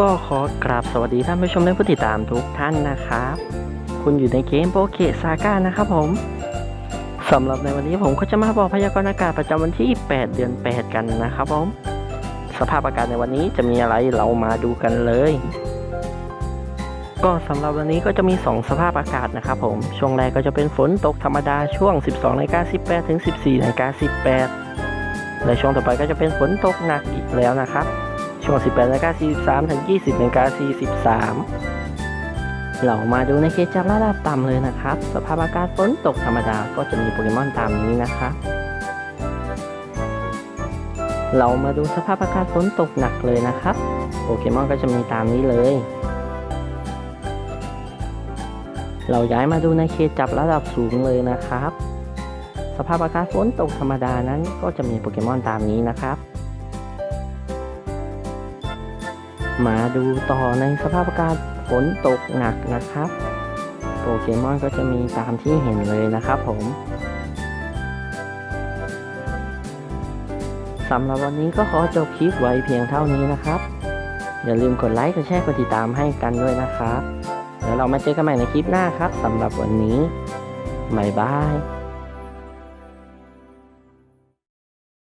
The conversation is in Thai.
ก็ขอกราบสวัสดีท่านผู้ชมและผู้ติดตามทุกท่านนะครับ คุณอยู่ในเกมโปเกซาก้านะครับผมสำหรับในวันนี้ผมก็จะมาบอกพยากรณ์อากาศประจำวันที่ 8 เดือน 8 กันนะครับผม สภาพอากาศในวันนี้จะมีอะไรเรามาดูกันเลย ก็สำหรับวันนี้ก็จะมี 2 สภาพอากาศนะครับผม ช่วงแรกก็จะเป็นฝนตกธรรมดาช่วง 12นาฬิกา18ถึง 14นาฬิกา18 และช่วงต่อไปก็จะเป็นฝนตกหนักอีกแล้วนะครับ ช่วง 18นาฬิกา43ถึง 20นาฬิกา43 เรามาดูในเขตจับระดับต่ำเลยนะครับ สภาพอากาศฝนตกธรรมดาก็จะมีโปเกมอนตามนี้นะครับเรามาดูสภาพอากาศฝนตกหนักเลยนะครับ โปเกมอนก็จะมีตามนี้เลย เราย้ายมาดูในเขตจับระดับสูงเลยนะครับ สภาพอากาศฝนตกธรรมดานั้นก็จะมีโปเกมอนตามนี้นะครับ มาดูต่อในสภาพอากาศฝนตกหนักนะครับ โปเกมอนก็จะมีตามที่เห็นเลยนะครับผมสำหรับวันนี้ก็ขอจบคลิปไว้เพียงเท่านี้นะครับ อย่าลืมกดไลค์ กดแชร์ กดติดตามให้กันด้วยนะครับ แล้วเรามาเจอกันใหม่ในคลิปหน้าครับสำหรับวันนี้บ๊ายบาย